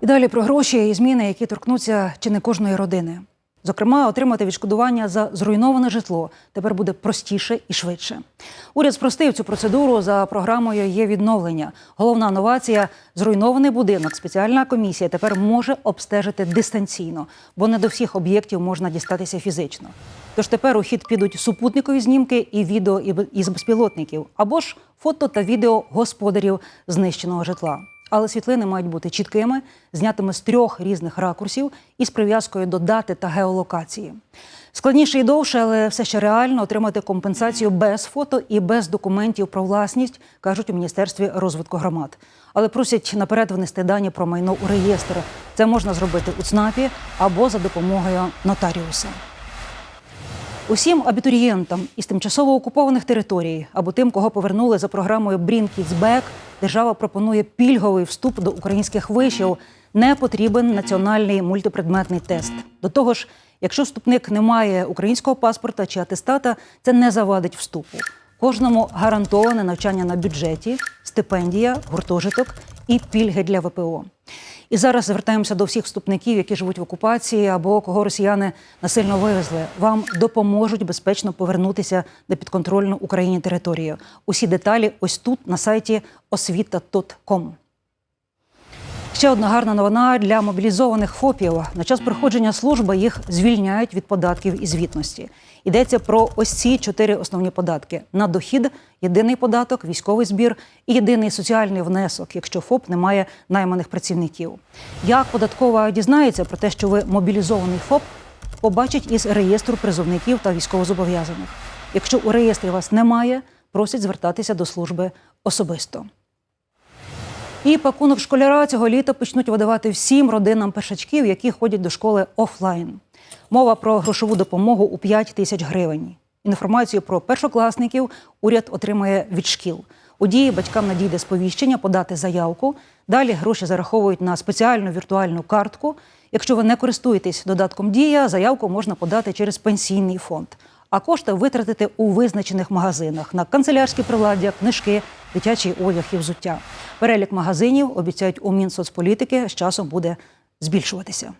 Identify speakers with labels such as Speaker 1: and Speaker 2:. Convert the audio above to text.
Speaker 1: І далі про гроші і зміни, які торкнуться чи не кожної родини. Зокрема, отримати відшкодування за зруйноване житло тепер буде простіше і швидше. Уряд спростив цю процедуру за програмою є відновлення. Головна новація зруйнований будинок. Спеціальна комісія тепер може обстежити дистанційно, бо не до всіх об'єктів можна дістатися фізично. Тож тепер у хід підуть супутникові знімки і відео із безпілотників, або ж фото та відео господарів знищеного житла. Але світлини мають бути чіткими, знятими з трьох різних ракурсів і з прив'язкою до дати та геолокації. Складніше і довше, але все ще реально отримати компенсацію без фото і без документів про власність, кажуть у міністерстві розвитку громад. Але просять наперед внести дані про майно у реєстр. Це можна зробити у ЦНАПі або за допомогою нотаріуса. Усім абітурієнтам із тимчасово окупованих територій або тим, кого повернули за програмою Back, держава пропонує пільговий вступ до українських вишів. Не потрібен національний мультипредметний тест. До того ж, якщо вступник не має українського паспорта чи атестата, це не завадить вступу. Кожному гарантоване навчання на бюджеті, стипендія, гуртожиток і пільги для ВПО. І зараз звертаємося до всіх вступників, які живуть в окупації або кого росіяни насильно вивезли. Вам допоможуть безпечно повернутися до підконтрольну Україні територію. Усі деталі ось тут на сайті освіта.com. Ще одна гарна новина для мобілізованих ФОПів. На час проходження служби їх звільняють від податків і звітності. Йдеться про ось ці чотири основні податки: на дохід, єдиний податок, військовий збір і єдиний соціальний внесок, якщо ФОП не має найманих працівників. Як податкова дізнається про те, що ви мобілізований ФОП, побачить із реєстру призовників та військовозобов'язаних. Якщо у реєстрі вас немає, просять звертатися до служби особисто. І пакунок школяра цього літа почнуть видавати всім родинам першачків, які ходять до школи офлайн. Мова про грошову допомогу у 5 тисяч гривень. Інформацію про першокласників уряд отримає від шкіл. У дії батькам надійде сповіщення подати заявку. Далі гроші зараховують на спеціальну віртуальну картку. Якщо ви не користуєтесь додатком Дія, заявку можна подати через пенсійний фонд. А кошти витратити у визначених магазинах на канцелярські приладдя, книжки, дитячий одяг і взуття. Перелік магазинів обіцяють у Мінсоцполітики з часом буде збільшуватися.